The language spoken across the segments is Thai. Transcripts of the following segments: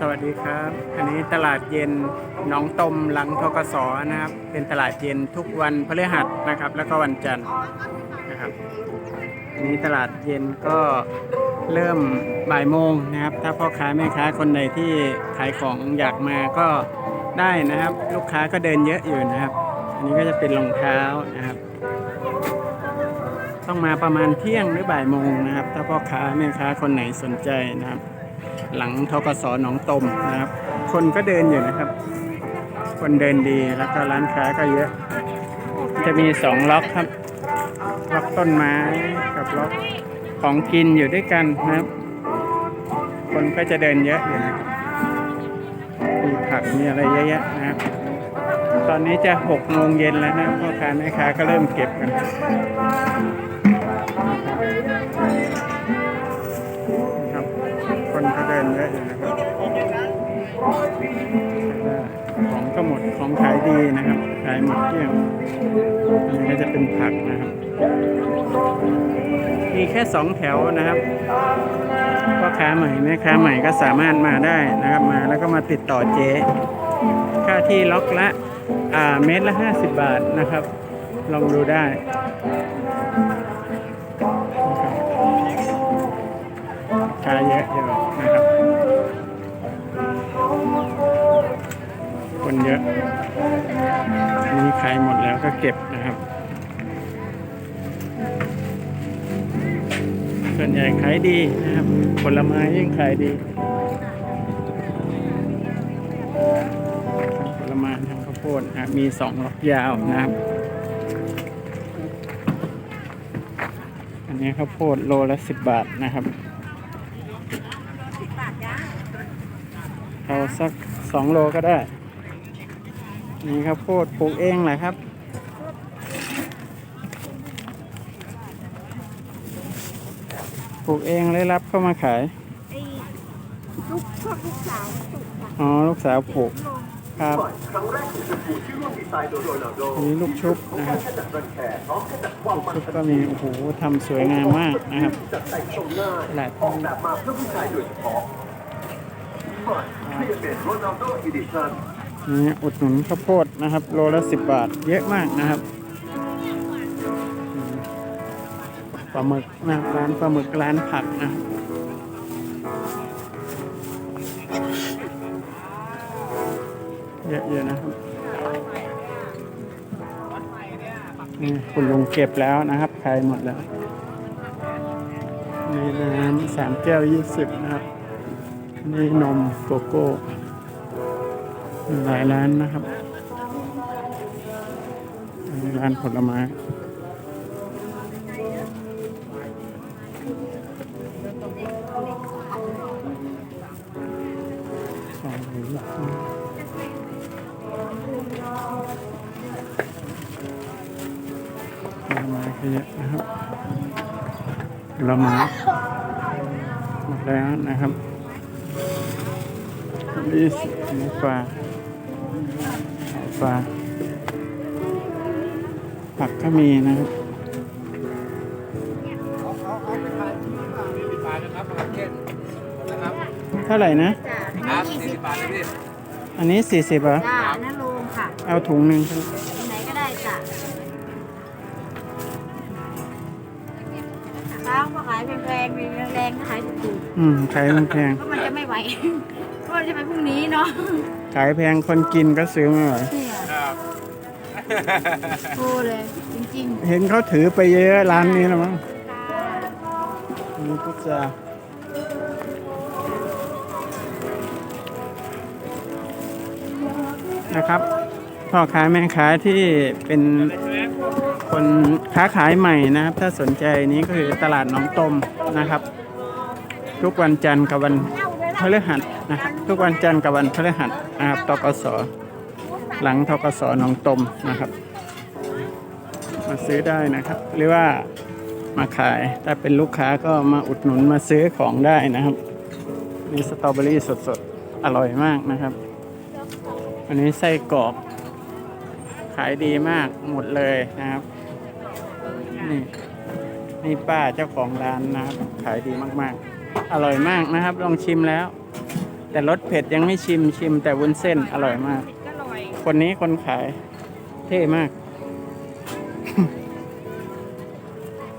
สวัสดีครับ อันนี้ตลาดเย็นหนองตมหลังทกสนะครับ เป็นตลาดเย็นทุกวันพฤหัสนะครับ แล้วก็วันจันทร์นะครับอันนี้ตลาดเย็นก็เริ่มบ่ายโมงนะครับ ถ้าพ่อค้าแม่ค้าคนใดที่ขายของอยากมาก็ได้นะครับ ลูกค้าก็เดินเยอะอยู่นะครับ อันนี้ก็จะเป็นรองเท้านะครับ ต้องมาประมาณเที่ยงหรือบ่ายโมงนะครับ ถ้าพ่อค้าแม่ค้าคนไหนสนใจนะครับ หลังทกสหนองตมนะครับ คนก็เดินอยู่นะครับ คนเดินดีแล้วก็ร้านค้าก็เยอะ จะมีสองล็อกครับ ล็อกต้นไม้กับล็อกของกินอยู่ด้วยกันนะครับ คนก็จะเดินเยอะอยู่นะครับมีผักมีอะไรเยอะแยะนะครับ ตอนนี้จะหกโมงเย็นแล้วนะพ่อค้าแม่ค้าก็เริ่มเก็บกัน ก็เดินเยอะอยู่นะครับของก็หมดของขายดีนะครับ ขายหมดเกลี้ยงอันนี้ก็จะเป็นผักนะครับ มีแค่สองแถวนะครับพ่อค้าใหม่แม่ค้าใหม่ก็สามารถมาได้นะครับมาแล้วก็มาติดต่อเจ๊ค่าที่ล็อกละอ่าเมตรละห้าสิบบาทนะครับ ลองดูได้ขายเยอะ เยอะอันนี้ขายหมดแล้วก็เก็บนะครับ ส่วนใหญ่ขายดีนะครับ ผลไม้ยิ่งขายดีผลไม้ทั้งข้าวโพดนะครับมีสองล็อกยาวนะครับ อันนี้ข้าวโพดโลละสิบบาทนะครับเอาสักสองโลก็ได้ นี่ครับโพดปลูกเองแหละครับ ปลูกเองเลยรับเข้ามาขายไอ้ลูกพวกลูกสาวสุกอะอ๋อ ลูกสาวปลูกลงครับครั้งแรกของชมพูที่ร่วมดีไซน์โดยโรนัลโดอันนี้ลูกชุบนะครับแค่จัดรังแคพร้อมแค่จัดความลูกมันชุบก็มีโอ้โหทำสวยงามมากนะครับจัดแต่งชมง่ายหลายออกแบบมาเพื่อผู้ชายโดยเฉพาะใหม่เคลียร์เป็นโรนัลโดอีดิชั่น นี่อุดหนุนข้าวโพดนะครับ โลละสิบบาท เยอะมากนะครับปลาหมึกนะร้านปลาหมึกร้านผักนะเยอะๆนะครับนี่คุณลุงเก็บแล้วนะครับขายหมดแล้วนี่น้ำสามแก้วยี่สิบนะครับ นี่นมโกโก้ หลายร้านนะครับร้านผลไม้สองหรือผลไม้เยอะนะครับผลไม้หมดแล้วนะครับนี่สิหมูปลา ลา ผักก็มีนะครับเท่าไหร่นะ จ้ะครับยี่สี่สิสิบบบาทเลยพี่อันนี้สี่สิบเหรอ จ้านั่นโลงค่ะเอาถุงหนึ่งที่ไหนก็ได้จ้ะร้านก็ขายแพงๆมีแรงๆก็ขายถูกอืม ขายแพงๆก็มันจะไม่ไหวก็มันจะไปพรุ่งนี้เนาะๆขายแพงคนกินก็ซื้อไม่ไหวเนี่ยครับ โทรเลย จริงเห็นเขาถือไปเยอะร้านนี้แล้วมั้งๆอันนี้พุทรานะครับพ่อค้าแม่ค้าที่เป็นคนค้าขายใหม่นะครับ ถ้าสนใจนี้ก็คือตลาดหน้องตมนะครับ ทุกวันจันทร์กับวันพฤหัสนะครับทุกวันจันทร์กับวันพฤหัสนะครับตกส หลังทกสหนองตมนะครับ มาซื้อได้นะครับ หรือว่ามาขายถ้าเป็นลูกค้าก็มาอุดหนุนมาซื้อของได้นะครับนี่สตรอเบอรี่สดๆ อร่อยมากนะครับ อันนี้ไส้กรอกขายดีมากหมดเลยนะครับ นี่นี่ป้าเจ้าของร้านนะครับ ขายดีมากๆ อร่อยมากนะครับ ลองชิมแล้ว แต่รสเผ็ดยังไม่ชิมชิมแต่วุ้นเส้นอร่อยมาก คนนี้คนขาย เท่มาก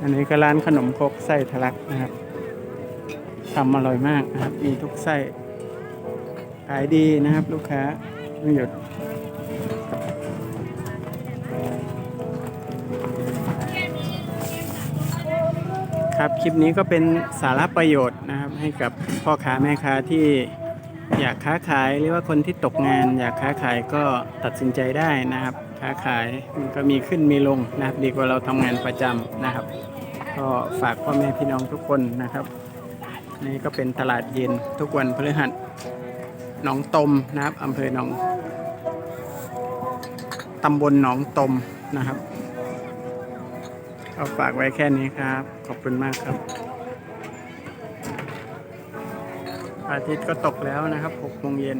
อันนี้ก็ร้านขนมครกไส้ทะลักนะครับทำอร่อยมากนะครับ มีทุกไส้ ขายดีนะครับ ลูกค้าไม่หยุดครับ คลิปนี้ก็เป็นสาระประโยชน์นะครับ ให้กับพ่อค้าแม่ค้าที่ อยากค้าขายหรือว่าคนที่ตกงาน อยากค้าขายก็ตัดสินใจได้นะครับ ค้าขายมันก็มีขึ้นมีลงนะครับดีกว่าเราทำงานประจำนะครับ ก็ฝากพ่อแม่พี่น้องทุกคนนะครับนี่ก็เป็นตลาดเย็นทุกวันพฤหัสหนองตมนะครับอำเภอหนองตำบลหนองตมนะครับก็ฝากไว้แค่นี้ครับ ขอบคุณมากครับ อาทิตย์ก็ตกแล้วนะครับ6โมงเย็น